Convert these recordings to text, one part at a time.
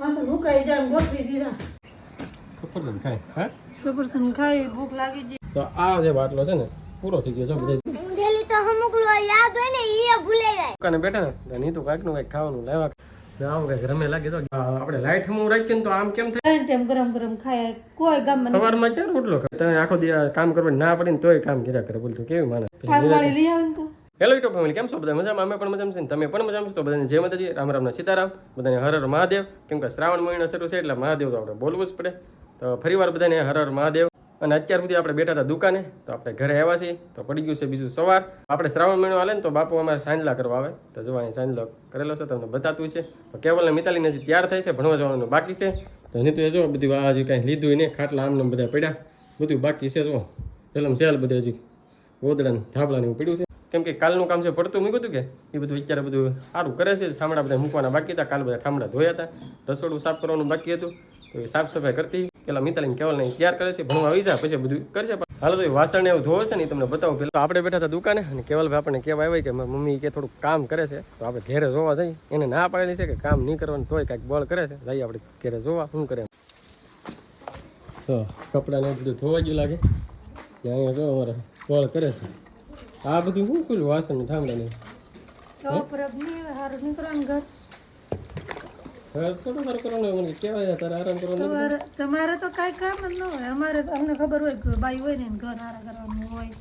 પાછળ મુકાઈ જાય ગોઠવી દીધા. સફરજન ખાય હા? સફરજન ખાઈ ભૂખ લાગી ગઈ. તો આ જે બાટલો છે ને પૂરો થઈ ગયો છે બધા ઊંધેલી તો અમુકલો યાદ હોય ને એ ભૂલાઈ જાય. દુકાને બેઠા ને તો કાઈકનું કાંઈક ખાવાનું લેવા. આવું કાંઈક રમે લાગે તો આપણે લાઈટ હમું રાખીએ ને તો આમ કેમ થાય? ટાઈમ ગરમ ગરમ ખાય કોઈ ગામમાં સવારમાં ચાર રોટલો ખાય? તમે આખો દી કામ કરવા ના પડે ને તોય કામ કર્યા કરે બોલતું કેવી માને? લઈ આવે તો હેલો યુટ્યુબ ફેમિલી કેમ છો? બધા મજામાં? અમે પણ મજામાં છે તમે પણ મજામાં છો? તો બધાને જય માતાજી, રામ રામના સીતારામ. બધાને હર હર મહાદેવ. કેમ કે શ્રાવણ મહિનો શરૂ છે એટલે મહાદેવ તો આપણે બોલવું જ પડે. તો ફરીવાર બધાને હર હર મહાદેવ. અને અત્યાર સુધી આપણે બેઠા હતા દુકાને, તો આપણે ઘરે આવ્યા છીએ. તો પડી ગયું છે બીજું સવાર. આપણે શ્રાવણ મહિનો હાલે ને તો બાપુ અમારે સાંજલા કરવા આવે. તો જો અહીં સાંજલો કરેલો છે, તમને બતાતું છે. તો કેવલને મિતાલીને હજી તૈયાર થાય છે, ભણવા જવાનું બાકી છે. તો એની તો એ જો બધું આ હજી કાંઈ લીધું નહીં, ખાટલા આમને બધા પડ્યા. બધું બાકી છે, જો. પેલા સેલ બધે હજી ગોદડા ને ધાબળા ને એવું પડ્યું છે. કેમ કે કાલનું કામ છે પડતું મૂક્યું હતું કે? એ બધું અત્યારે બધું સારું કરે છે. ઠામડા બધા મૂકવાના બાકી હતા. કાલ બધા ઠામડા ધોયા હતા. રસોડું સાફ કરવાનું બાકી હતું. તો એ સાફ સફાઈ કરતી. પેલા મિતાલીને કેવલ ને તૈયાર કરે છે. ભણવા આવી જાય પછી બધું કરશે હાલો તો એ વાસણ એવું ધોવે છે ને તમને બતાવું. પેલા આપણે બેઠા હતા દુકાને અને કેવલભાઈ આપણને કહેવા આવ્યા કે મમ્મી કે થોડું કામ કરે છે. તો આપણે ઘેરે જોવા જઈએ. એને ના પાડેલી છે કે કામ નહીં કરવાનું, તોય કાંઈક બળ કરે છે. જઈએ આપણે ઘેરે જોવા, શું કરે. તો કપડાને બધું ધોવા જેવું લાગે. અહીંયા જો અમારે બળ કરે છે. આ બધું શું ખુલ્લું વાસણ થાંભલા ને તો પરબ નહીં. તમારે તો કાંઈ કામ જ ન હોય. અમારે તો અમને ખબર હોય કે બાઈ હોય ને ઘર હારા કરવાનું હોય.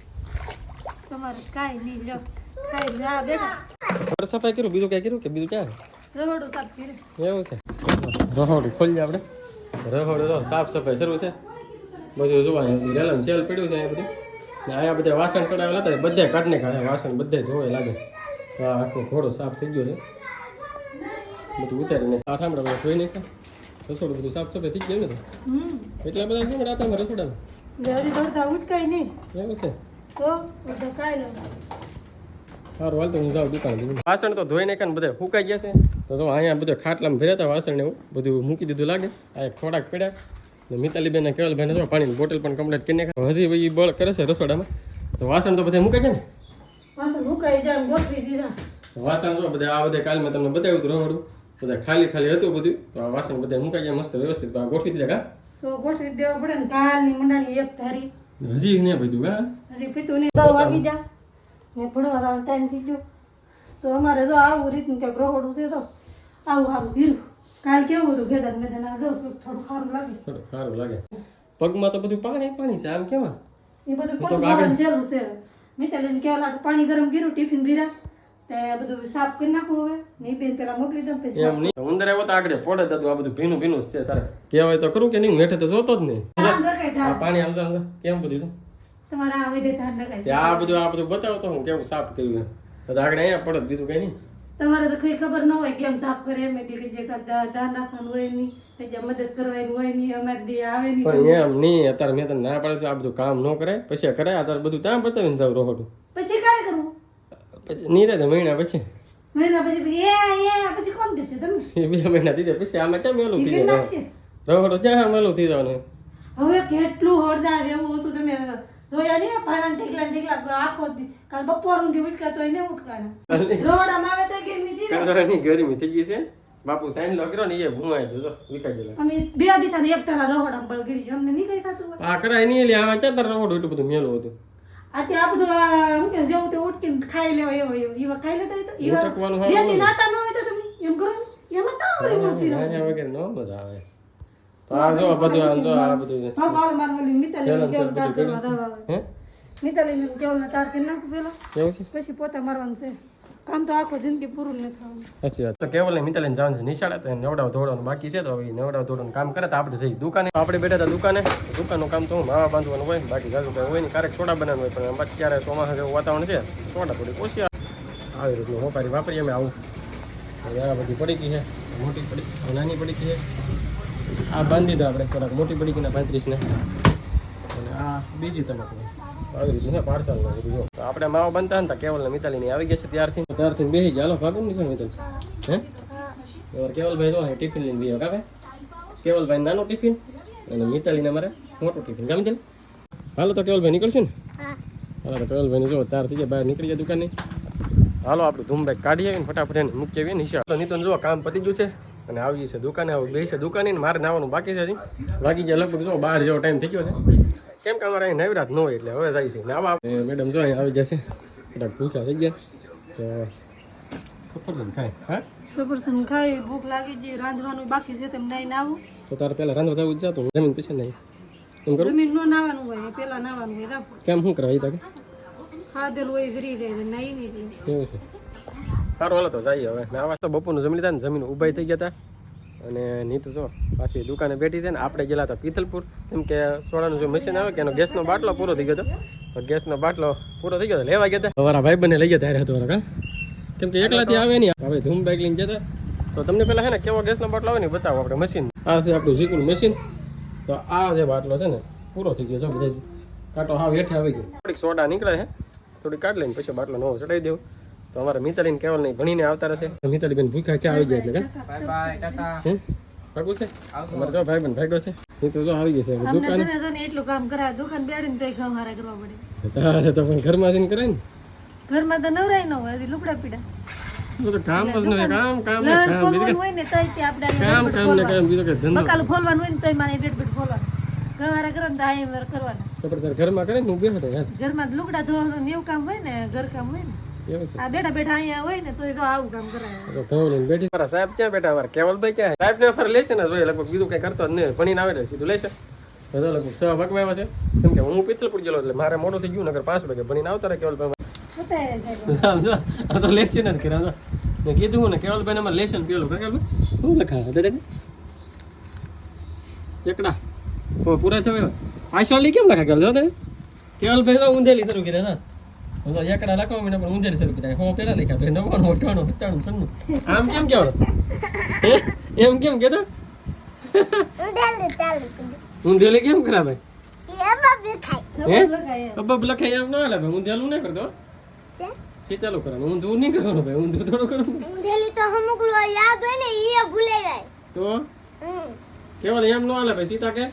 તમારે કાંઈ નહીં લો ખાઈ ના બેઠા. ઘર સફાઈ કર્યું? બીજું ક્યાં કર્યું કે બીજું ક્યાં? રહોડું સાફ કર્યું. એવું છે. રહોડું ખોલીએ આપણે. રહોડું સાફ સફાઈ શરૂ છે. બધું જોવા રેલમ સેલ પડ્યું છે અહીંયા બધું. ને આયા બધા વાસણ ચડાવેલા હતા બધે કાઢને કાઢે વાસણ બધે ધોવે લાગે. તો આ આખો ઘોડો સાફ થઈ ગયો છે. બધું ઉતારીને આ ઠામડા બધા ધોઈ નાખ્યા. રસોડું બધું સાફ સફાઈ થઈ ગયું ને એટલા બધા શું રાતામાં રસોડામાં? ગરી ઉઠકાય નહીં. એવું છે? તો બધા કાંઈ લો. સારું હાલ તો હું જાઉં દુકાન વાસણ તો ધોઈ નાખ્યા ને બધા ફૂકાઈ ગયા છે. તો જો અહીંયા બધા ખાટલામાં ભર્યા હતા વાસણ ને એવું બધું મૂકી દીધું લાગે. આ એક થોડાક પડ્યા. મિતાલીબેન ને કેવલભાઈ જો પાણીની બોટલ પણ કમ્પ્લીટ કરી નાખ્યા હજી એ બળ કરે છે રસોડામાં. તો વાસણ તો બધા મૂકાય છે ને? વાસણ મુકાઈ જાય ગોઠવી દીધા. વાસણ જો બધા આ બધા કાલમાં તમને બતાવ્યું હતું રહોડું બધા ખાલી ખાલી હતું બધું. તો આ વાસણ બધા મુકાઈ ગયા મસ્ત વ્યવસ્થિત. આ ગોઠવી દીધા કા? તો ગોઠવી દેવા પડે ને કાલની મંડાણી એક ધારી. હજી ને હજી નહીં. દસ વાગી જા. ને ભણવાનો ટાઈમ થઈ ગયો. તો અમારે જો આવું રીતનું કંઈક રહોડું છે તો આવું આવું ગીરું કાલ કેવું હતું? ભેદન મેદન આ થોડું સારું લાગે. થોડું ખારું લાગે. પગમાં તો બધું પાણી પાણી છે આમ કેવા? એ બધું પગ ભરવાનું છેલ્લું છે. મિતાલીને કહેવા લાટું પાણી ગરમ કર્યું ટિફિન ભીરા તે બધું સાફ કરી નાખું હવે. નહીં બેન પેલા મોકલી દઉં પછી એમ નહીં. ઉંદર આવ્યો તો આગળ પડે તો આ બધું ભીનું ભીનું છે તારે. કહેવાય તો કરું કે નહીં હેઠે તો જોતો જ નહીં. પાણી આમ આમ કેમ બધું તમારા આવે તે આ બધું આ બધું બતાવો તો હું કેવું સાફ કર્યું આગળ અહીંયા પડે બીજું કઈ નહીં. તમારે તો કઈ ખબર ન હોય કેમ સાફ કરે એમ એટલે જે ધાર નાખવાનું હોય નહીં મદદ કરવાની હોય નહીં અમારે દે આવે નહીં પણ એમ નહીં અત્યારે મેં તને ના પાડે છે આ બધું કામ ન કરે પછી કરે અત્યારે બધું ત્યાં બતાવીને જાવ રોહોડું. પછી કાંઈ કરવું પછી નહીં મહિના પછી. મહિના પછી એ એ પછી કોણ દેશે તમે બે મહિના પછી આમાં કેમ મેલું થઈ જાય રોહોડું ક્યાં મેલું થઈ જવાનું હવે કેટલું હળદાર એવું હતું તમે જોયા નહીં પાણા ઢેકલા ઢેકલા આખો કાલ બપોરથી ઉઠકા તો એને ઉઠકાણા રોડામાં આવે તો ગરમી થઈ ને. ગરમી થઈ ગઈ છે. બાપુ સાઈન લગ્યો ને એ ભૂમાઈ ગયો વિકા ગયેલા. અમે બે દીધા ને એક તારા રોહડામાં અંબળ છે. અમને નહીં કઈ થતું આ કરાય નહીં એટલે આમાં ક્યાં તારે રોહોડું એટલું બધું મેલો હતું? આ તે આ બધું આ કે જેવું તે ઉઠકીને ખાઈ લેવા એવો એવો ઈવા ખાઈ લેતા તો ઈવા બે દી નાતા ન હોય તો તમે એમ કરો એમાં તો આવડે મળતી રહે? વગેરે ન મજા આવે. તો આ જો બધું આમ જો આ બધું હા બાલ માર ઓલી મિતાલી કેવું તાર કરવા દવા આવે. મિતાલી કેવું તાર કરી નાખું પેલા કેવું છે? પછી પોતા મારવાનું છે. કામ તો આખો જિંદગી પૂરું નથી થવાનું. સાચી વાત. તો કેવલ મિતાલીને જવાનું છે નિશાળે તો નવડાવ ધોવાનું બાકી છે તો હવે નવડાવ ધોવાનું કામ કરે તો આપણે જઈ દુકાને. આપણે બેઠા હતા દુકાને. દુકાનનું કામ તો હું માવા બાંધવાનું હોય બાકી જાજુ કઈ હોય ને ક્યારેક સોડા બનાવવાનું હોય પણ પછી ત્યારે ચોમાસા જેવું વાતાવરણ છે સોડા થોડી ઓછી આવી. રીતનું હોપારી વાપરીએ અમે આવું. આ બધી પડી ગઈ છે મોટી પડી નાની પડી ગઈ છે. આ બાંધી દો આપણે થોડાક. મોટી પડી ગઈ ને. પાંત્રીસને અને આ બીજી તમાકુ પાંત્રીસ ને પાર્સલ જો. આપણે માવા બનતા હતા કેવલ ને મિતાલી ની આવી ગયા છે ત્યારથી. ત્યારથી બેસી ગયા. હાલો ભાગું નહીં છે મિતાલ. હે? એવાર કેવલભાઈ જો ટિફિન લઈને બીજો કાવે કેવલભાઈ નાનું ટિફિન અને મિતાલીને મારે મોટું ટિફિન ગમે છે હાલો તો કેવલભાઈ નીકળશું ને? હા. હાલો તો કેવલભાઈ જો ત્યાર થઈ ગયા બહાર નીકળી ગયા દુકાનની હાલો આપણે ધૂમભાઈ કાઢીએ કાઢી આવીને ફટાફટ એને મૂકી આવીએ નિશાળ તો જો કામ પતી ગયું છે. અને આવી છે દુકાને આવું બે છે દુકાને મારે નાવાનું બાકી છે બાકી ગયા લગભગ જો બહાર જેવો ટાઈમ થઈ ગયો છે. કેમ કે અમારે અહીં નવરાત ન હોય એટલે હવે જાય છે. નાવા મેડમ જો અહીં આવી જશે. બધા ભૂખ્યા થઈ ગયા. તો સફરજન ખાય. હા? સફરસન ખાઈ ભૂખ લાગી રાંધવાનું બાકી છે તેમ નહીં નાવું તો તારે પહેલાં રાંધવા જવું જ જાતું જમીન પછી નહીં એમ કરું. જમીન નો નાવાનું હોય પેલા નાવાનું હોય કેમ શું કરવા એ તકે ખાધેલું હોય જરી જાય નહીં નહીં એવું છે? સારું હાલો તો જઈએ હવે. નાવા તો બપોરનું જમી લીધા ને જમીન ઊભાઈ થઈ ગયા હતા અને નીતુ જો પાછી દુકાને બેઠી છે ને આપણે ગયેલા હતા પીથલપુર કેમ કે સોડાનું જો મશીન આવે કે એનો ગેસનો બાટલો પૂરો થઈ ગયો હતો. તો ગેસનો બાટલો પૂરો થઈ ગયો હતો લેવા ગયા હતા અમારા ભાઈ બંને લઈ ગયા ત્યારે હતો કા? કેમ કે એકલાથી આવે નહીં. આપણે ધૂમ બાઇક લઈને જતા તો તમને પહેલાં છે ને કેવો ગેસનો બાટલો આવે ને બતાવો આપણે મશીન આ છે આપણું ઝીકુલ મશીન તો આ જે બાટલો છે ને પૂરો થઈ ગયો છે બધા કાંટો હાવ હેઠે આવી ગયો. થોડીક સોડા નીકળે છે થોડીક કાઢ લઈને પછી બાટલો નવો ચડાવી દેવું. તો અમારે ને કેવલ નહીં ભણીને આવતા રહેશે. મિતાલી બેન ભૂખા ચા આવી જાય એટલે? પાકું છે? અમારે જો ભાઈ બેન ભાગ્યો છે. એ તો જો આવી દુકાન. તને એટલું કામ કરાય દુકાન બેડીને તોય હારા કરવા પડે. તારે તો પણ ઘરમાં જઈને કરે ને. ઘરમાં તો નવરાય ન હોય હજી લુગડા પીડા. તો તો કામ જ નહીં કામ કામ કામ. હોય ને તોય તે આપણે કામ કામ ને કામ બીજું કઈ ધંધો. બકાલ ખોલવાનું હોય ને તોય મારે બેટ બેટ ખોલવાનું. ઘઉં હારા ને તો કરવાના. તો પણ તારે ઘરમાં કરે ને હું બેઠો ઘરમાં લુગડા ધોવાનું એવું કામ હોય ને ઘર કામ હોય ને. આ બેઠા બેઠા અહીંયા હોય ને તોય તો આવું કામ કરાય. તો ઘઉં લઈને બેઠી. મારા સાહેબ ક્યાં બેઠા? અમારા કેવલભાઈ ક્યાં? સાહેબ ને ફર લેશે ને જોઈએ લગભગ બીજું કઈ કરતો જ નહીં. ભણીને આવે ને સીધું લેશે બધો લગભગ સવા વાગવા છે. કેમ કે હું પિત્તલપુર ગયેલો એટલે મારે મોડું થઈ ગયું નગર પાંચ વાગે ભણીને આવતા રહે કેવલભાઈ લેશે તો જ. કર્યા મેં કીધું ને કેવલભાઈ અમારે લેશન પેલું કેવલભાઈ શું લખાય દાદા એકડા. ઓ પૂરા થયો પાછળ કેમ લખા કેવલ જો તે કેવલભાઈ તો ઊંધેલી શરૂ કર્યા હતા હું તો એકડા લખવા મને પણ ઊંધેલી શરૂ કર્યા. હો પેલા લખ્યા પછી નવ્વાણું અઠાણું સત્તાણું સન્નું આમ કેમ કહેવાનું એમ કેમ કહેતો? ઊંધેલી કેમ ખરાબ લગાય અબ્બા લખાય. એમ ના હાલે ભાઈ ઊંધેલું નહીં કરતો સીતાલું કરવાનું ઊંધું નહીં કરવાનું ભાઈ. ઊંધું થોડું કરવાનું. ઊંધેલી તો અમુક લો યાદ હોય ને એ ભૂલાઈ જાય. તો. કેવલ એમ ન હાલે ભાઈ. સીતા કે?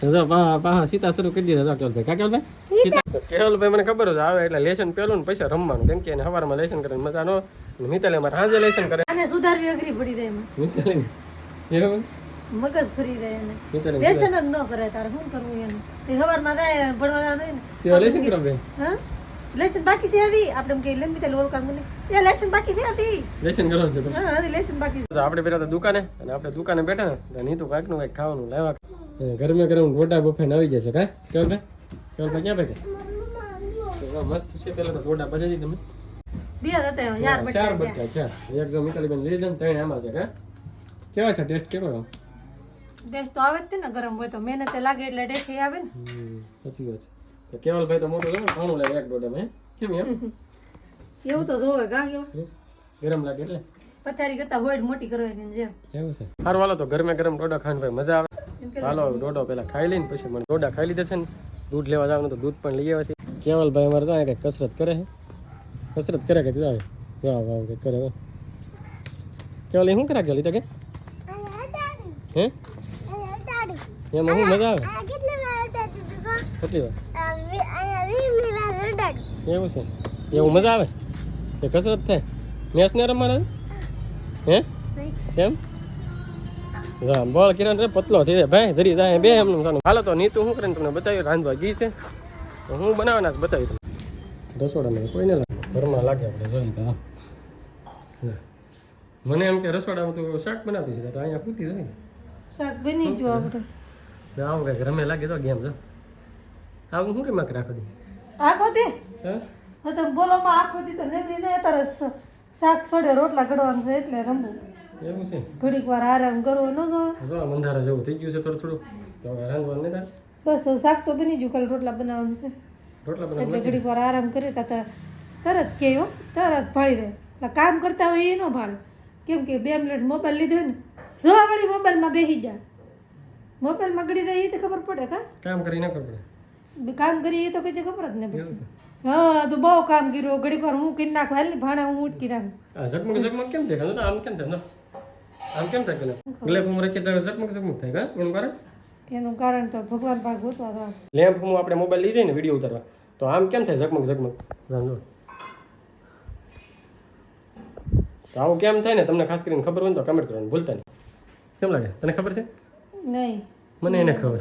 જો પા પા સીતા શરૂ કરી દીધા. કેવલભાઈ કા કેવલભાઈ સીતા. કેવલભાઈ મને ખબર જ આવે એટલે લેસન પેલું ને પૈસા રમવાનું. કેમ કે એને સવારમાં લેસન કરે મજા નો મિતાલે અમારે સાંજે લેસન કરે. અને સુધારવી અઘરી પડી જાય મિતાલે મિતાલી મગજ ફરી જાય એને. મિતાલી જ ન કરે તારે શું કરવું એને? એ સવારમાં જાય ભણવા જાય ને. લેસન કરો ભાઈ હા? લેસન બાકી છે હતી આપણે એમ એ લેસન બાકી છે હજી? લેસન કરો છો હા લેસન બાકી છે. તો આપણે તો દુકાને અને આપણે દુકાને બેઠા ને તો નીતું કાંઈકનું કાંઈક ખાવાનું લાવ્યા ગરમે ગરમ રોટા બફાઈને આવી છે કા કેવલભાઈ કેવલભાઈ ક્યાં ભાઈ મસ્ત છે પેલા તો ગોડા બજાજી તમે. બે જ હતા યાર ચાર બટકા બટકા ચાર. એક જો મિતાલી બેન લીધા ત્રણ આમાં છે કા? કેવા છે ટેસ્ટ કેવો? દેશ તો આવે જ ને ગરમ હોય તો. મહેનતે લાગે એટલે ડેઠી આવે ને. સાચી વાત છે. તો કેવલભાઈ તો મોટું છે ને ઘણું લાગે એક દોઢ મેં કેમ એમ? એવું તો ધોવે કા કેવા? ગરમ લાગે એટલે? પથારી કરતા હોય મોટી કરવાની જેમ. એવું છે. સારું હાલો તો ગરમે ગરમ ડોડા ખાન ભાઈ મજા આવે. હાલો, ડોડો પેલા ખાઈ લઈને પછી મને ડોડા ખાઈ લીધા છે ને, દૂધ લેવા જવાનું તો દૂધ પણ લઈ આવ્યા છે. કેવલભાઈ અમારે જાય કંઈક કસરત કરે છે. કસરત કરે કે જાય વાહ વાહ કંઈક કરે. કેવલ શું કરે કે લીધા કે? હે? એમાં શું મજા આવે? કેટલી વાર. એવું છે? એવું મજા આવે? કે કસરત થાય? મેચ ને રમવાના હે? કેમ? બોલ કિરણ રે પતલો થઈ જાય. ભાઈ જરી જાય બે એમનું સાનું. હાલો તો નીતું શું કરીને તમને બતાવ્યું રાંધવા ગઈ છે. હું બનાવવાના જ બતાવ્યું તમને. રસોડામાં કોઈને લાગે. ઘરમાં લાગે આપણે જોઈ તો હા. મને એમ કે રસોડામાં તો શાક બનાવતી છે તો અહીંયા પૂતી જાય શાક બની જો આપણે. આવું કઈ રમે લાગે તો ગેમ જો. આવું શું રેમાક રાખો દી આખો દી? હા? હા તો બોલોમાં આખો દી તો નેવરી ને અત્યારે શાક સોડે રોટલા ઘડવાનું છે એટલે રમવું એવું છે? ઘડીક વાર આરામ કરવો ન જો મંધારા જેવું થઈ ગયું છે થોડું થોડું તો હવે રાંધવાનું નહીં થાય બસ હવે શાક તો બની ગયું કાલે રોટલા બનાવવાનું છે. રોટલા બનાવવા એટલે ઘડીક વાર આરામ કરે તા તરત કે હો તરત ભાળી દે. એટલે કામ કરતા હોય એ ન ભાળે. કેમ કે બે મિનિટ મોબાઈલ લીધો ને જોવા વળી મોબાઈલમાં બેસી જાય મોબાઈલમાં ગળી જાય એ તો ખબર પડે કા? કામ કરી ના ખબર પડે. કામ કરીએ એ તો કઈ ખબર જ નહીં પડતી. હા તો બહુ કામ કર્યું ઘડીક વાર હું કરી નાખું હાલ ભાણા હું ઉટકી નાખું. ઝગમગ ઝગમગ કેમ દેખાય આમ કેમ થાય? આમ કેમ થાય પેલા લેમ્પ હું રાખીએ તો ઝગમગ ઝગમગ થાય કા એનું કારણ? એનું કારણ તો ભગવાન પાક ગોતવા હતા. લેમ્પ હું આપણે મોબાઈલ લઈ જઈએ ને વીડિયો ઉતારવા. તો આમ કેમ થાય ઝગમગ ઝગમગ? જાણજો તો આવું કેમ થાય ને? તમને ખાસ કરીને ખબર હોય તો કમેન્ટ કરવાનું ભૂલતા નહીં. કેમ લાગે? તને ખબર છે? નહીં. મને એને ખબર.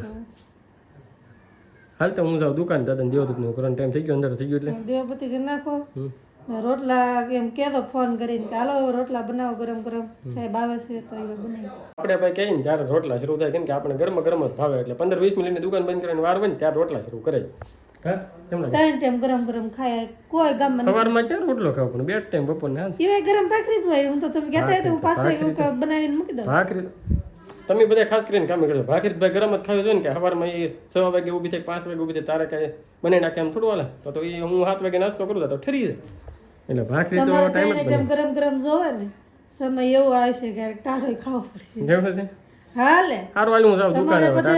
હાલ તો હું જાઉં દુકાન દાદા દેવદૂતનું કરવાનો ટાઈમ થઈ ગયો અંદર થઈ ગયો એટલે. દેવપતિ કરી નાખો રોટલા એમ કેતો ફોન કરીને કે હાલો રોટલા બનાવો ગરમ ગરમ. સાહેબ આવે છે તો એ બનાવી આપણે ભાઈ કહીએ ને ત્યારે રોટલા શરૂ થાય કેમ કે આપણે ગરમ ગરમ જ ભાવે એટલે પંદર વીસ મિનિટની દુકાન બંધ કરીને વાર હોય ત્યારે રોટલા શરૂ કરે. ત્રણ ટાઈમ ગરમ ગરમ ખાય. કોઈ ગામમાં. સવારમાં ચાર રોટલો ખાવ? પણ બે ટાઈમ બપોરને હાંજ. સિવાય ગરમ ભાખરી જ હોય. હું તો તમે કહેતા તો હું પાસે બનાવીને મૂકી દઉં. ભાખરી તમે બધા ખાસ કરીને કામ કરજો ભાખરી ભાઈ ગરમ જ ખાવી જોઈએ ને કે સવારમાં એ છ વાગે ઊભી થાય પાંચ વાગે ઊભી થાય તારે કાંઈ બનાવી નાખે એમ થોડું હાલે? તો તો એ હું સાત વાગે નાસ્તો કરું તો ઠરી જાય. એટલે ભાખરી તો ટાઈમ જ ટાઈમ ગરમ ગરમ જોવે ને સમય એવો આવશે કે ટાઢો ખાવો પડશે. જેવું છે હાલે. હારું હાલ હું જાઉં. દુકાને બધે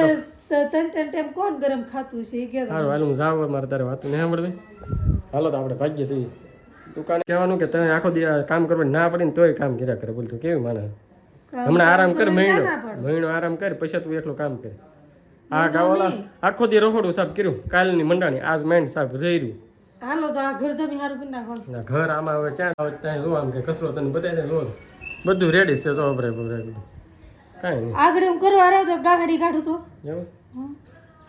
ત્રણ ત્રણ ટાઈમ કોણ ગરમ ખાતું છે એ કે હારું હાલ હું જાઉં. મારે તારે વાત નહીં સાંભળવી. હાલો તો આપણે ભાગ્ય છીએ. દુકાને કહેવાનું કે તમે આખો દી કામ કરવાની ના પડે ને તોય કામ કર્યા કરે. બોલતું કેવી માને? હમણાં આરામ કર મહિનો. મહિનો આરામ કર પછી તું એકલો કામ કરે. આ ગાવાલા આખો દી રખોડું સાફ કર્યું. કાલની મંડાણી આજ માઇન્ડ રહી રહ્યું હાલો તો આ ઘર તમે સારું કરી નાખો ના ઘર આમાં હવે ક્યાં આવે ત્યાં જો આમ કે કચરો તને બતાવી દે જો બધું રેડી છે જો અભરાય બભરાય બધું. કાંઈ નહીં. આગળ એમ કરવા આવ્યો તો ગાડી કાઢું તો. એવું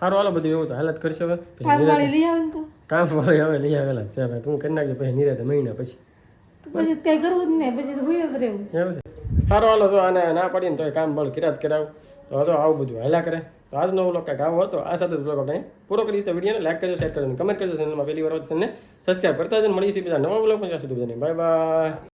સારું હાલો બધું એવું તો હાલત કરશે હવે. કામ વાળી લઈ આવે તો. કામ વાળી હવે લઈ આવેલા છે હવે. તું કરી નાખજે પછી નિરાતે મહિના પછી. તો પછી કઈ કરવું જ નહીં પછી તો હોય જ રહેવું. એવું છે. સારું હાલો જો આને ના પડીને તો કામ બળ કિરાત કરાવ. તો હજો આવું બધું હાલ્યા કરે. તો આજનો વ્લોગ કાંઈક આવો હતો, આ સાથે જ બ્લોગ આપણે પૂરો કરીશ તો વિડીયોને લાઈક કરજો શેર કરજો કમેન્ટ કરજો ચેનલમાં પહેલી વાર ચેનલને સબસ્ક્રાઈબ કરતા જ મળીશું બીજા નવા બ્લોગમાં જ્યાં સુધી બાય બાય